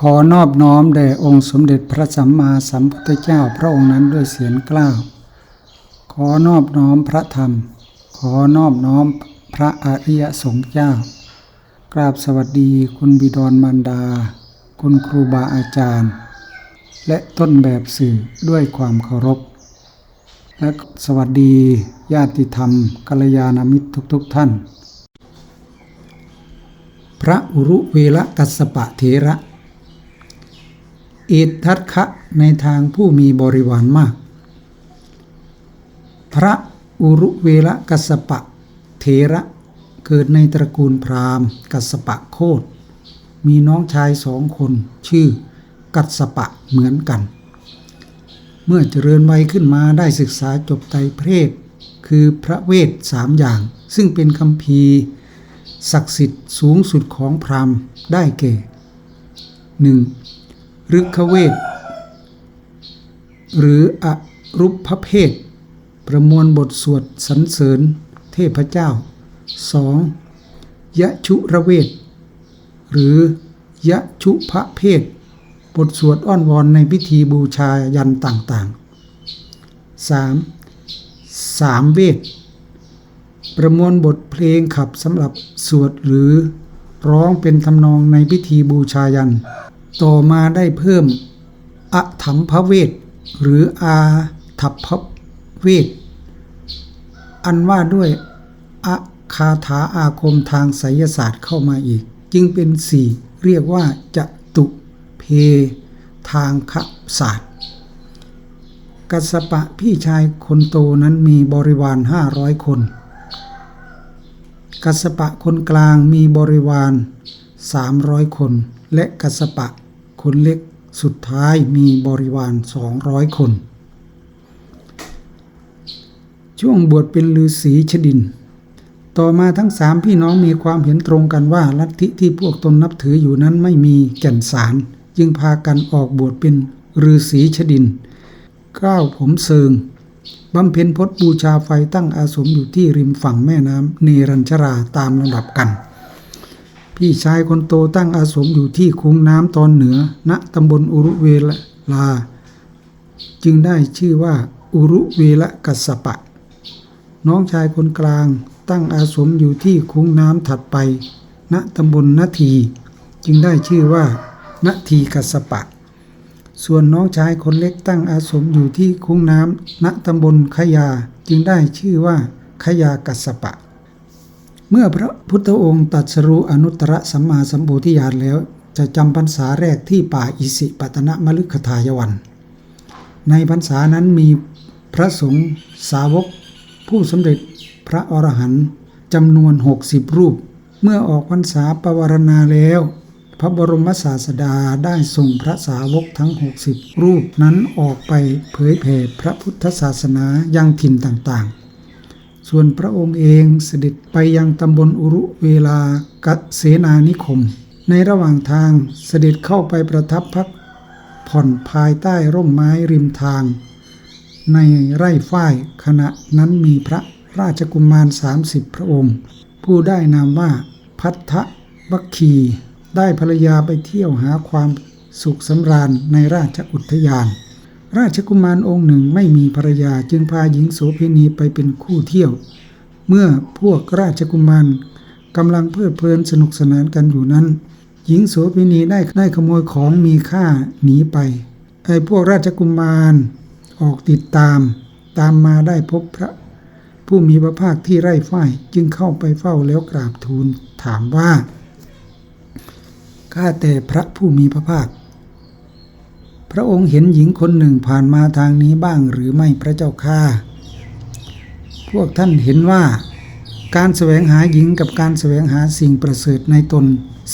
ขอนอบน้อมแด่องค์สมเด็จพระสัมมาสัมพุทธเจ้าพระองค์นั้นด้วยเสียงกล้าว ขอนอบน้อมพระธรรม ขอนอบน้อมพระอริยสงฆ์เจ้า กราบสวัสดีคุณบิดรมารดา คุณครูบาอาจารย์ และต้นแบบสื่อด้วยความเคารพ และสวัสดีญาติธรรมกัลยาณมิตรทุก ๆทท่าน พระอุรุเวลกัสสปะเถระ อิทัตคะในทางผู้มีบริวารมาก พระอุรุเวลกัสปะเถระเกิดในตระกูลพราหมณ์ กัสปะโคดมีน้องชายสองคน ชื่อ กัสปะเหมือนกัน เมื่อเจริญวัยขึ้นมาได้ศึกษาจบไตรเพศคือพระเวทสามอย่าง ซึ่งเป็นคำพีศักดิ์สิทธิ์สูงสุดของพราหมณ์ได้แก่ 1. ฤกขเวทหรืออรุปพเพศประมวลบทสวดสรรเสริญเทพเจ้า 2. ยะชุระเวทหรือยะชุพระเพศบทสวดอ้อนวอนในพิธีบูชายันต่างๆ 3. สามเวท ประมวลบทเพลงขับสำหรับสวดหรือร้องเป็นทำนองในพิธีบูชายัน ต่อมาได้เพิ่มอะถัมภเวทหรืออาทัพพเวทอันว่าด้วยอะคาถาอาคมทางไสยศาสตร์เข้ามาอีก จึงเป็นสี่เรียกว่าจะตุเพทางคศาสตร์ กัสปะพี่ชายคนโตนั้นมีบริวารห้าร้อยคน กัสปะคนกลางมีบริวารสามร้อยคน และกัสปะ คนเล็กสุดท้ายมีบริวารสองร้อยคน ช่วงบวชเป็นฤาษีชดิน ต่อมาทั้งสามพี่น้องมีความเห็นตรงกันว่าลัทธิที่พวกตนนับถืออยู่นั้นไม่มีแก่นสาร จึงพากันออกบวชเป็นฤาษีชดินก้าวผมเซิงบำเพ็ญพจน์บูชาไฟตั้งอาสมอยู่ที่ริมฝั่งแม่น้ำเนรัญชราตามลำดับกัน พี่ชายคนโตตั้งอาสมอยู่ที่คุ้งน้ำตอนเหนือ ณตำบลอุรุเวลา จึงได้ชื่อว่าอุรุเวลกัสปะ น้องชายคนกลางตั้งอาสมอยู่ที่คุ้งน้ำถัดไป ณตำบลนาที จึงได้ชื่อว่านาทีกัสปะ ส่วนน้องชายคนเล็กตั้งอาสมอยู่ที่คุ้งน้ำณตำบลขยา จึงได้ชื่อว่าขยากัสปะ เมื่อพระพุทธองค์ตรัสรู้อนุตตรสัมมาสัมโพธิญาณแล้ว จะจำพรรษาแรกที่ป่าอิสิปตนมฤคทายวัน ในพรรษานั้นมีพระสงฆ์สาวก ผู้สำเร็จพระอรหันต์จำนวน 60 รูป เมื่อออกพรรษาปวารณาแล้ว พระบรมศาสดาได้ส่งพระสาวกทั้ง 60 รูปนั้นออกไปเผยแผ่พระพุทธศาสนายังถิ่นต่างๆ ส่วนพระองค์เองเสด็จไปยังตำบลอุรุเวลากัเสนานิคม ในระหว่างทางเสด็จเข้าไปประทับพักผ่อนภายใต้ร่มไม้ริมทาง ในไร่ฝ้ายขณะนั้นมีพระราชกุมาร 30 พระองค์ ผู้ได้นามว่าพัทธวัคคี ได้ภรรยาไปเที่ยวหาความสุขสำราญในราชอุทยาน ราชกุมารองค์หนึ่งไม่มีภรรยาจึงพาหญิงโสเภณีไปเป็นคู่เที่ยว เมื่อพวกราชกุมารกำลังเพลิดเพลินสนุกสนานกันอยู่นั้น หญิงโสเภณีได้ได้ขโมยของมีค่าหนีไป ไอ้พวกราชกุมารออกติดตาม ตามมาได้พบพระ ผู้มีพระภาคที่ไร่ฝ้ายจึงเข้าไปเฝ้าแล้วกราบทูลถามว่าข้าแต่พระผู้มีพระภาค พระองค์เห็นหญิงคนหนึ่งผ่านมาทางนี้บ้างหรือไม่พระเจ้าข้าพวกท่านเห็นว่า การแสวงหาหญิงกับการแสวงหาสิ่งประเสริฐในตน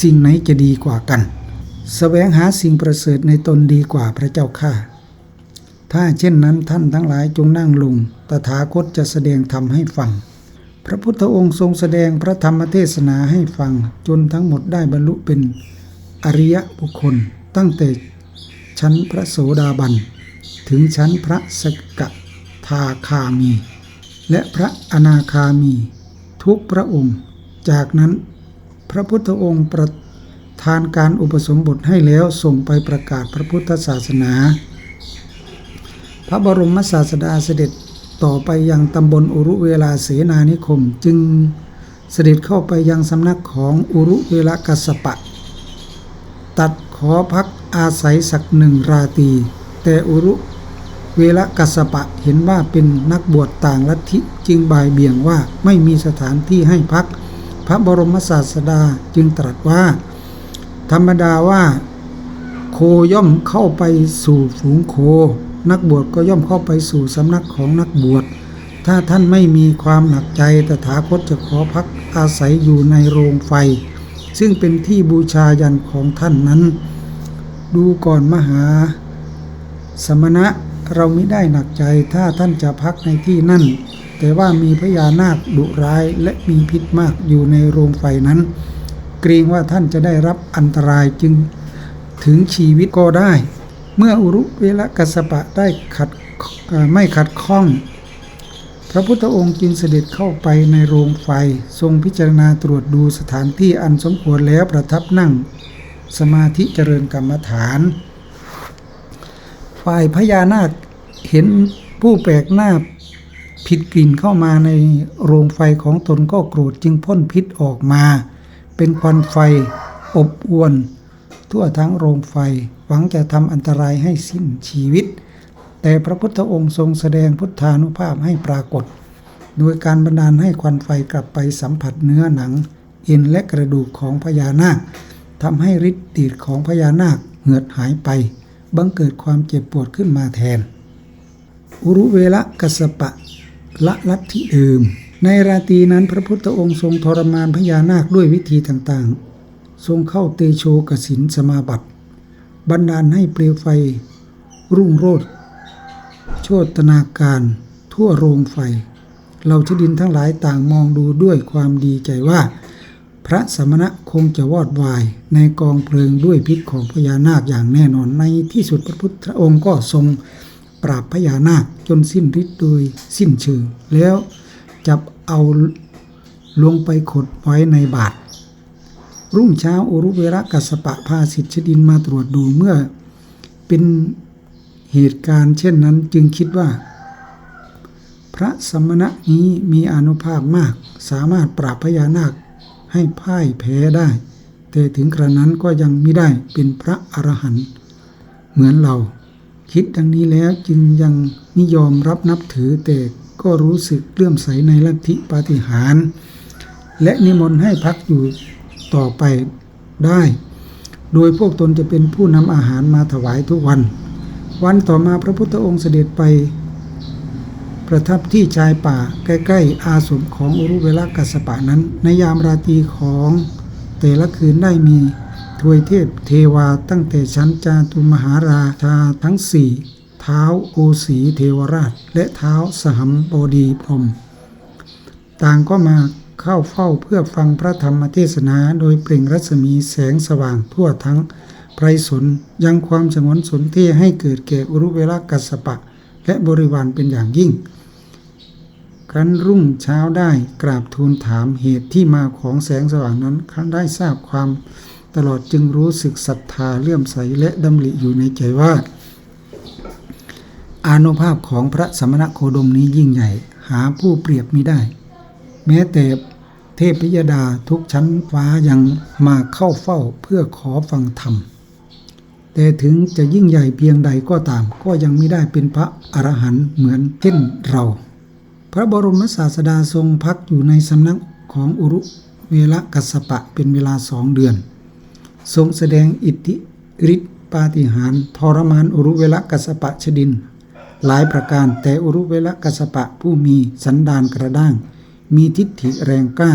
สิ่งไหนจะดีกว่ากัน แสวงหาสิ่งประเสริฐในตนดีกว่าพระเจ้าข้าถ้าเช่นนั้นท่านทั้งหลายจงนั่งลง ตถาคตจะแสดงธรรมให้ฟัง พระพุทธองค์ทรงแสดงพระธรรมเทศนาให้ฟังจนทั้งหมดได้บรรลุเป็นอริยบุคคลตั้งแต่ ชั้นพระโสดาบัน ถึงชั้นพระสกทาคามี และพระอนาคามี ทุกพระองค์ จากนั้นพระพุทธองค์ประทานการอุปสมบทให้แล้วส่งไปประกาศพระพุทธศาสนา พระบรมศาสดาเสด็จต่อไปยังตำบลอุรุเวลาเสนานิคม จึงเสด็จเข้าไปยังสำนักของอุรุเวลากัสสปะ ตัดขอพัก อาศัยสักหนึ่งราตรีแต่อุรุเวลกัสปะเห็นว่าเป็นนักบวชต่างลัทธิจึงบ่ายเบี่ยงว่าไม่มีสถานที่ให้พัก พระบรมศาสดาจึงตรัสว่า ธรรมดาว่า โคย่อมเข้าไปสู่ฝูงโค นักบวชก็ย่อมเข้าไปสู่สำนักของนักบวช ถ้าท่านไม่มีความหนักใจตถาคตจะขอพักอาศัยอยู่ในโรงไฟ ซึ่งเป็นที่บูชายันของท่านนั้น ดูก่อนมหา สมณะเราไม่ได้หนักใจถ้าท่านจะพักในที่นั่น แต่ว่ามีพญานาคดุร้ายและมีพิษมากอยู่ในโรงไฟนั้น เกรงว่าท่านจะได้รับอันตรายจึงถึงชีวิตก็ได้ เมื่ออุรุเวลกัสสปะได้ขัดไม่ขัดข้อง พระพุทธองค์จึงเสด็จเข้าไปในโรงไฟ ทรงพิจารณาตรวจดูสถานที่อันสมควรแล้วประทับนั่ง สมาธิเจริญกรรมฐาน ฝ่ายพญานาคเห็นผู้แปลกหน้าผิดกลิ่นเข้ามาในโรงไฟของตนก็โกรธจึงพ่นพิษออกมา เป็นควันไฟอบอวน ทั่วทั้งโรงไฟหวังจะทำอันตรายให้สิ้นชีวิต แต่พระพุทธองค์ทรงแสดงพุทธานุภาพให้ปรากฏ โดยการบันดาลให้ควันไฟกลับไปสัมผัสเนื้อหนัง เอ็นและกระดูกของพญานาค ทำให้ฤทธิ์ดีดของพญานาคเหือดหายไป บังเกิดความเจ็บปวดขึ้นมาแทน อุรุเวละกัสปะ ละลัทธิเดิม ในราตรีนั้นพระพุทธองค์ทรงทรมานพญานาคด้วยวิธีต่างๆ ทรงเข้าเตโชกสินสมาบัติบันดาลให้เปลวไฟ รุ่งโรจน์โชตนาการ ทั่วโรงไฟ เราชดินทั้งหลายต่างมองดูด้วยความดีใจว่า พระสมณะคงจะวอดวายในกองเพลิงด้วยพิษของพญานาคอย่างแน่นอนในที่สุดพระพุทธองค์ก็ทรงปราบพญานาคจนสิ้นฤทธิ์โดยสิ้นเชิงแล้วจับเอาลงไปขดไว้ในบาทรุ่งเช้าอุรุเวระกัสสปะพาสิทธิชดินมาตรวจดูเมื่อเป็นเหตุการณ์เช่นนั้นจึงคิดว่า พระสมณะนี้มีอานุภาพมาก สามารถปราบพญานาค ให้พ่ายแพ้ได้ แต่ถึงกระนั้นก็ยังไม่ได้เป็นพระอรหันต์เหมือนเรา คิดดังนี้แล้วจึงยังนิยอมรับนับถือแต่ก็รู้สึกเลื่อมใสในลัทธิปาฏิหาริย์และนิมนต์ให้พักอยู่ต่อไปได้ โดยพวกตนจะเป็นผู้นำอาหารมาถวายทุกวัน วันต่อมาพระพุทธองค์เสด็จไป ประทับที่ชายป่าใกล้ ๆ อาสมของอุรุเวลกัสสปะนั้น ในยามราตรีของแต่ละคืนได้มีทวยเทพเทวาตั้งแต่ชั้นจาตุมหาราชาทั้งสี่เท้าโอสีเทวราช และเท้าสหัมบดีพรม ต่างก็มาเข้าเฝ้าเพื่อฟังพระธรรมเทศนาโดยเปล่งรัศมีแสงสว่างทั่วทั้งไพรสนยังความสงวนสนเทให้เกิดแก่อุรุเวลกัสสปะ และบริวารเป็นอย่างยิ่ง ครั้นรุ่งเช้าได้กราบทูลถามเหตุที่มาของแสงสว่างนั้น ครั้นได้ทราบความตลอดจึงรู้สึกศรัทธาเลื่อมใสและดำริอยู่ในใจว่า อานุภาพของพระสมณโคดมนี้ยิ่งใหญ่ หาผู้เปรียบมิได้ แม้แต่เทพยดาทุกชั้นฟ้ายังมาเข้าเฝ้าเพื่อขอฟังธรรม แต่ถึงจะยิ่งใหญ่เพียงใดก็ตาม ก็ยังไม่ได้เป็นพระอรหันต์เหมือนเช่นเรา พระบรมศาสดาทรงพักอยู่ในสำนักของอุรุเวลกัสปะเป็นเวลาสองเดือน ทรงแสดงอิทธิฤทธิปาฏิหาริย์ทรมานอุรุเวลกัสปะชดิน หลายประการแต่อุรุเวลกัสสปะผู้มีสันดานกระด้าง มีทิฏฐิแรงกล้า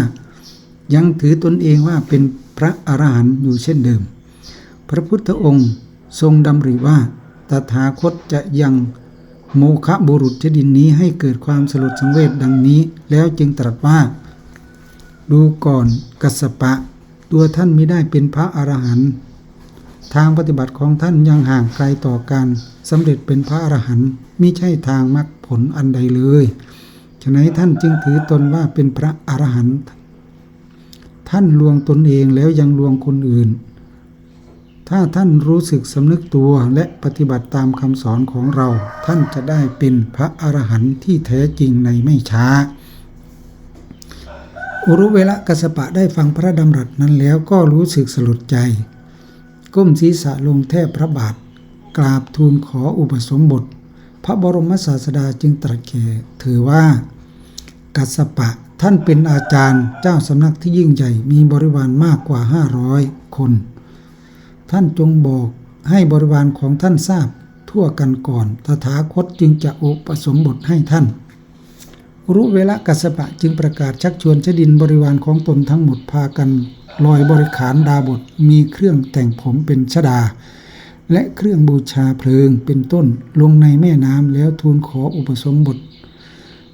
ยังถือตนเองว่าเป็นพระอรหันต์อยู่เช่นเดิม พระพุทธองค์ทรงดำริว่าตถาคตจะยัง โมคะบุรุษชดินนี้ให้เกิดความสลดสังเวชดังนี้ แล้วจึงตรัสว่า ดูก่อนกัสสปะ ตัวท่านไม่ได้เป็นพระอรหันต์ทางปฏิบัติของท่านยังห่างไกลต่อการสำเร็จเป็นพระอรหันต์มิใช่ทางมรรคผลอันใดเลยฉะนั้นท่านจึงถือตนว่าเป็นพระอรหันต์ท่านลวงตนเองแล้วยังลวงคนอื่น ถ้าท่านรู้สึกสำนึกตัวและปฏิบัติตามคำสอนของเรา ท่านจะได้เป็นพระอรหันต์ที่แท้จริงในไม่ช้า อุรุเวละกัสปะได้ฟังพระดำรัสนั้นแล้วก็รู้สึกสลดใจ ก้มศีรษะลงแทบพระบาท กราบทูลขออุปสมบท พระบรมศาสดาจึงตรัสแก่ถือว่ากัสสปะท่านเป็นอาจารย์เจ้าสำนักที่ยิ่งใหญ่มีบริวารมากกว่า 500 คน ท่านจงบอกให้บริวารของท่านทราบทั่วกันก่อน ตถาคตจึงจะอุปสมบทให้ท่าน รุเวละกัสปะจึงประกาศชักชวนชดินบริวารของตนทั้งหมดพากันลอยบริขารดาบทมีเครื่องแต่งผมเป็นชดา และเครื่องบูชาเพลิงเป็นต้นลงในแม่น้ำแล้วทูลขออุปสมบท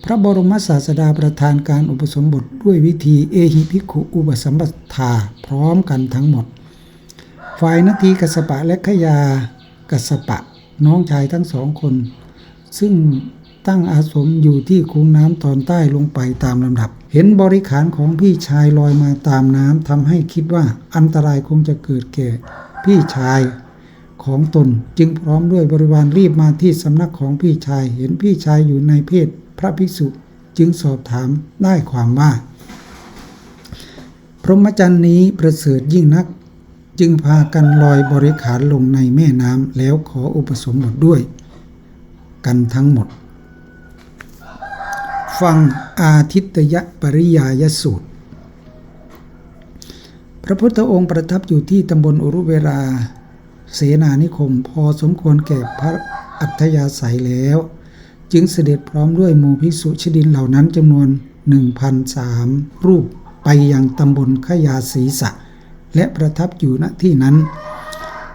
พระบรมศาสดาประทานการอุปสมบทด้วยวิธีเอหิภิกขุอุปสัมปทาพร้อมกันทั้งหมด ฝ่ายนาทีกัสปะและขยากัสสปะน้องชายทั้งสองคน ซึ่งตั้งอาสมอยู่ที่คูน้ำตอนใต้ลงไปตามลำดับ เห็นบริขารของพี่ชายลอยมาตามน้ำทำให้คิดว่าอันตรายคงจะเกิดแก่ พี่ชายของตนจึงพร้อมด้วยบริวารรีบมาที่สำนักของพี่ชาย เห็นพี่ชายอยู่ในเพศพระภิกษุจึงสอบถามได้ความว่า พรหมจรรย์นี้ประเสริฐยิ่งนัก จึงพากันลอยบริขารลงในแม่น้ำแล้วขออุปสมบทด้วย กันทั้งหมด ฟังอาทิตยปริยายสูตร พระพุทธองค์ประทับอยู่ที่ตำบลอุรุเวรา เสนานิคมพอสมควรแก่พระอัธยาศัยแล้ว จึงเสด็จพร้อมด้วยหมู่ภิกษุชดินเหล่านั้นจำนวน 1,003 รูปไปยังตำบลขยาศีสะ และประทับอยู่ณที่นั้น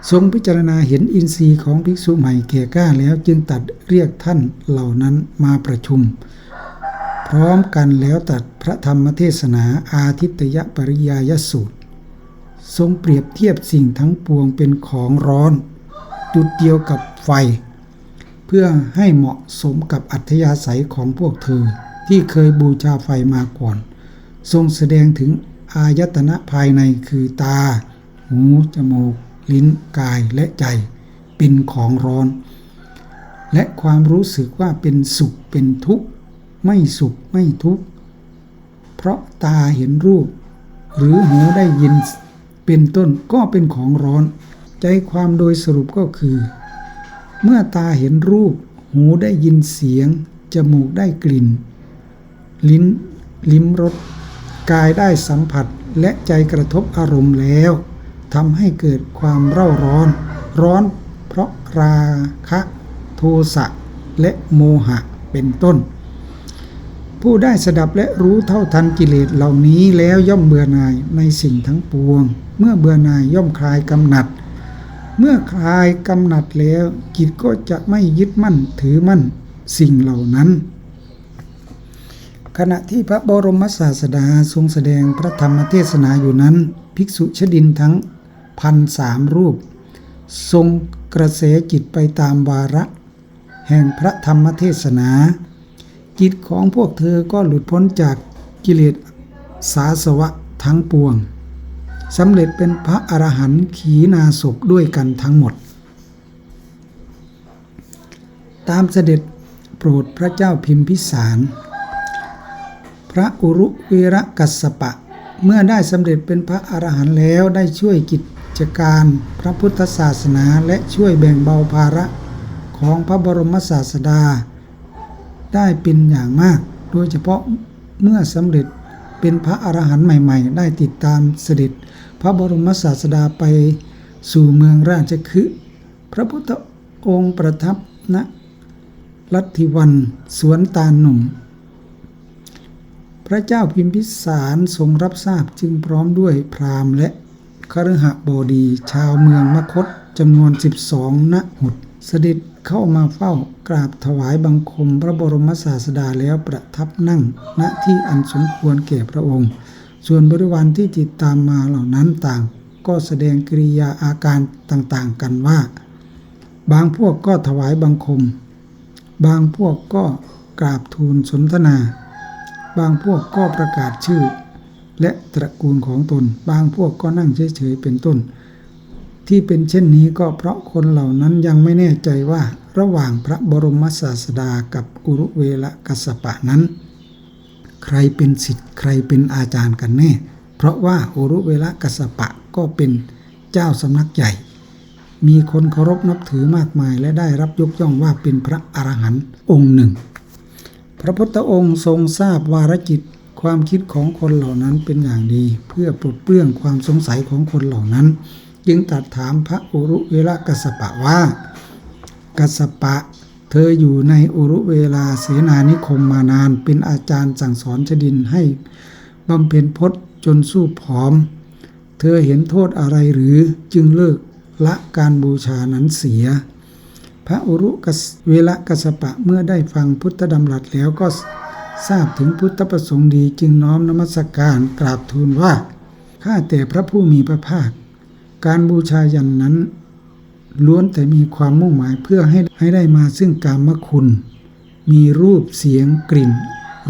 ทรงพิจารณาเห็นอินทรีย์ของภิกษุใหม่แก่กล้าแล้วจึงตัดเรียกท่านเหล่านั้นมาประชุม พร้อมกันแล้วตัดพระธรรมเทศนาอาทิตยปริยายสูตร ทรงเปรียบเทียบสิ่งทั้งปวงเป็นของร้อน จุดเดียวกับไฟ เพื่อให้เหมาะสมกับอัธยาศัยของพวกเธอที่เคยบูชาไฟมาก่อน ทรงแสดงถึง อายตนะภายในคือตา หู จมูก ลิ้น กายและใจ เป็นของร้อน และความรู้สึกว่าเป็นสุขเป็นทุกข์ ไม่สุขไม่ทุกข์ เพราะตาเห็นรูป หรือหูได้ยิน เป็นต้นก็เป็นของร้อน ใจความโดยสรุปก็คือ เมื่อตาเห็นรูป หูได้ยินเสียง จมูกได้กลิ่น ลิ้น ลิ้มรส กายได้สัมผัสและใจกระทบอารมณ์แล้วทำให้เกิดความเร่าร้อน ร้อนเพราะราคะ โทสะและโมหะเป็นต้น ผู้ได้สดับและรู้เท่าทันกิเลสเหล่านี้แล้วย่อมเบื่อหน่ายในสิ่งทั้งปวง เมื่อเบื่อหน่ายย่อมคลายกำหนัด เมื่อคลายกำหนัดแล้วจิตก็จะไม่ยึดมั่นถือมั่นสิ่งเหล่านั้น ขณะที่พระบรมศาสดาทรงแสดงพระธรรมเทศนาอยู่นั้น ภิกษุชดินทั้งพันสามรูป ทรงกระแสจิตไปตามวาระ แห่งพระธรรมเทศนา จิตของพวกเธอก็หลุดพ้นจากกิเลสสาสวะทั้งปวงสำเร็จเป็นพระอรหันต์ขีณาศพด้วยกันทั้งหมด ตามเสด็จโปรดพระเจ้าพิมพิสาร พระอุรุเวระกัสปะ เมื่อได้สำเร็จเป็นพระอรหันต์แล้วได้ช่วยกิจการพระพุทธศาสนาและช่วยแบ่งเบาภาระของพระบรมศาสดา ได้เป็นอย่างมาก โดยเฉพาะเมื่อสำเร็จเป็นพระอรหันต์ใหม่ ๆ ได้ติดตามเสด็จพระบรมศาสดาไปสู่เมืองราชคฤห์พระพุทธองค์ประทับณลัทธิวันสวนตาหนุ่ม ระเจ้าพิมพิสารทรงรับทราบจึงพร้อมด้วยพราหมณ์และคฤหบดี ชาวเมืองมคตจำนวน 12ณหุดเสด็จเข้ามาเฝ้ากราบถวายบังคมพระบรมศาสดาแล้วประทับนั่งณที่อันสมควรแก่พระองค์ ส่วนบริวารที่ติดตามมาเหล่านั้นต่าง ก็แสดงกิริยาอาการต่างๆกันว่า บางพวกก็ถวายบังคม บางพวกก็กราบทูลสนทนา บางพวกก็ประกาศชื่อ และตระกูลของตน บางพวกก็นั่งเฉยๆเป็นต้น ที่เป็นเช่นนี้ก็เพราะคนเหล่านั้นยังไม่แน่ใจว่าระหว่างพระบรมศาสดากับอุรุเวลกัสสปะนั้น ใครเป็นศิษย์ใครเป็นอาจารย์กันแน่ เพราะว่าอุรุเวลกัสสปะก็เป็นเจ้าสำนักใหญ่ มีคนเคารพนับถือมากมายและได้รับยกย่องว่าเป็นพระอรหันต์องค์หนึ่ง พระพุทธองค์ทรงทราบวารจิตความคิดของคนเหล่านั้นเป็นอย่างดี เพื่อปลดเปลื้องความสงสัยของคนเหล่านั้น จึงตรัสถามพระอุรุเวลกัสปะว่า กัสปะ เธออยู่ในอุรุเวลาเสนานิคมมานานเป็นอาจารย์สั่งสอนชดินให้บำเพ็ญพจน์จนสู้ผอม เธอเห็นโทษอะไรหรือจึงเลิกละการบูชานั้นเสีย พระอุรุกสเวลกัสปะเมื่อได้ฟังพุทธดำรัสแล้วก็ทราบถึงพุทธประสงค์ดีจึงน้อมนมัสการกราบทูลว่าข้าแต่พระผู้มีพระภาค การบูชายันนั้น ล้วนแต่มีความมุ่งหมายเพื่อให้ให้ได้มาซึ่งกามคุณ มีรูปเสียงกลิ่น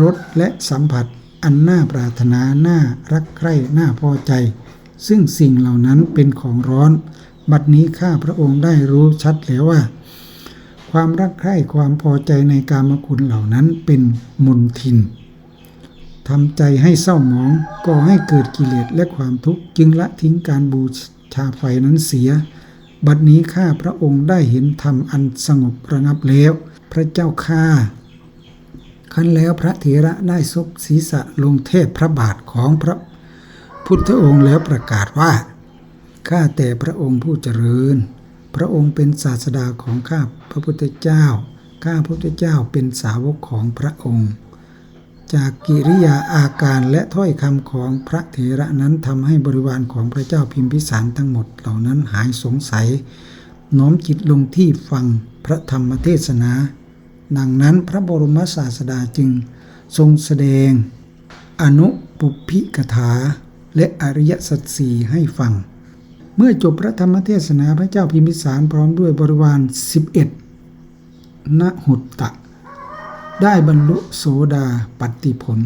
รสและสัมผัส อันน่าปรารถนาน่ารักใคร่น่าพอใจ ซึ่งสิ่งเหล่านั้นเป็นของร้อน บัดนี้ข้าพระองค์ได้รู้ชัดแล้วว่า ความรักใคร่ความพอใจในกามคุณเหล่านั้นเป็นมนทินทำใจให้เศร้าหมองก่อให้เกิดกิเลสและความทุกข์จึงละทิ้งการบูชาไฟนั้นเสีย บัดนี้ข้าพระองค์ได้เห็นธรรมอันสงบระงับแล้ว พระเจ้าข้าขั้นแล้วพระเถระได้ซบศีรษะลงเทพพระบาทของพระพุทธองค์แล้วประกาศว่าข้าแต่พระองค์ผู้เจริญ พระองค์เป็นศาสดาของข้าพระพุทธเจ้า ข้าพระพุทธเจ้าเป็นสาวกของพระองค์ จากกิริยาอาการและถ้อยคำของพระเถระนั้นทำให้บริวารของพระเจ้าพิมพิสารทั้งหมดเหล่านั้นหายสงสัย น้อมจิตลงที่ฟังพระธรรมเทศนา ดังนั้นพระบรมศาสดาจึงทรงแสดง อนุปุพิกถา และอริยสัจสี่ให้ฟัง เมื่อจบพระธรรมเทศนาพระเจ้าพิมพิสารพร้อมด้วยบริวาร 11นหุตตะ ได้บรรลุโสดาปัตติผล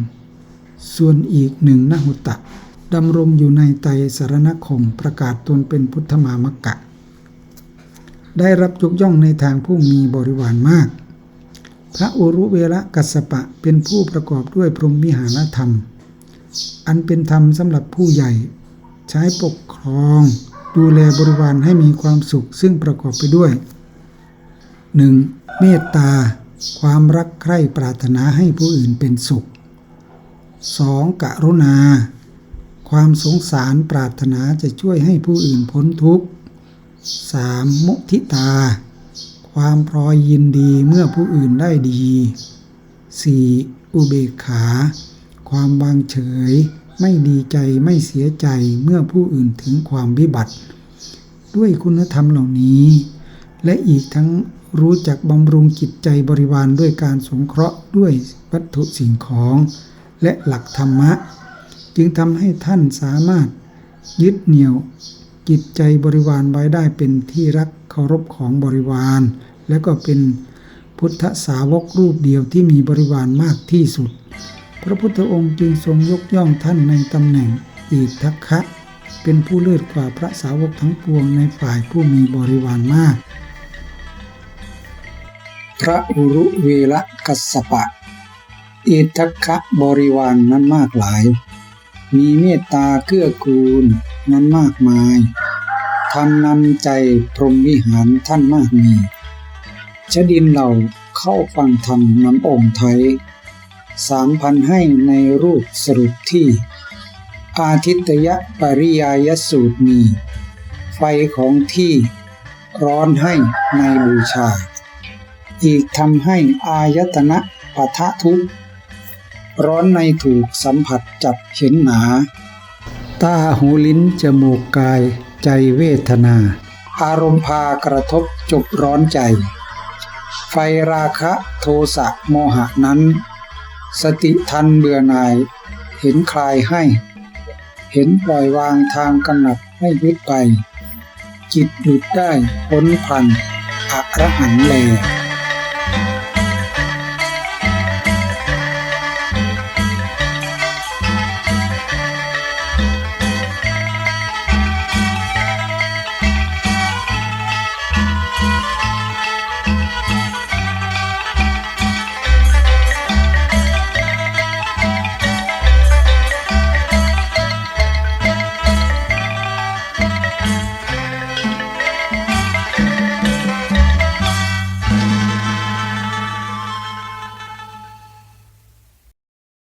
ส่วนอีกหนึ่งนหุตตะดำรงอยู่ในไตรสารณคมประกาศตนเป็นพุทธมามกะ ได้รับยกย่องในทางผู้มีบริวารมาก พระอุรุเวระกัสสปะเป็นผู้ประกอบด้วยพรหมวิหารธรรม อันเป็นธรรมสำหรับผู้ใหญ่ ใช้ปกครอง ดูแลบริวารให้มีความสุขซึ่งประกอบไปด้วย 1. เมตตา ความรักใคร่ปรารถนาให้ผู้อื่นเป็นสุข 2. กรุณา ความสงสารปรารถนาจะช่วยให้ผู้อื่นพ้นทุกข์ 3. มุทิตา ความพลอยยินดีเมื่อผู้อื่นได้ดี 4. อุเบกขา ความวางเฉย ไม่ดีใจไม่เสียใจเมื่อผู้อื่นถึงความวิบัติ ด้วยคุณธรรมเหล่านี้ และอีกทั้งรู้จักบำรุงจิตใจบริวารด้วยการสงเคราะห์ด้วยวัตถุสิ่งของและหลักธรรมะ จึงทำให้ท่านสามารถยึดเหนี่ยวจิตใจบริวารไว้ได้เป็นที่รักเคารพของบริวาร และก็เป็นพุทธสาวกรูปเดียวที่มีบริวารมากที่สุด พระพุทธองค์จึงทรงยกย่องท่านในตำแหน่งอีทัคคะเป็นผู้เลิศกว่าพระสาวกทั้งปวงในฝ่ายผู้มีบริวารมาก พระอุรุเวละกัสสปะ อิทัคคะบริวารนนั้นมากหลาย มีเมตตาเกื้อกูลนั้นมากมายทำนำใจพรหมวิหารท่านมากมีชดินเหล่าเข้าฟังธรรมน้ำองค์ไทย สามพันให้ในรูปสรุปที่ อาทิตยปริยายสูตรมี ไฟของที่ร้อนให้ในบูชา อีกทำให้อายตนะปะทะทุกร้อนในถูกสัมผัสจับเห็นหนา ตาหูลิ้นจมูกกายใจเวทนา อารมณ์พากระทบจบร้อนใจ ไฟราคะโทสะโมหะนั้น สติทันเบื่อหน่าย เห็นคลายให้ เห็นปล่อยวางทางกำหนัดให้ยึดไป จิตหยุดได้พ้นพันอรหันแล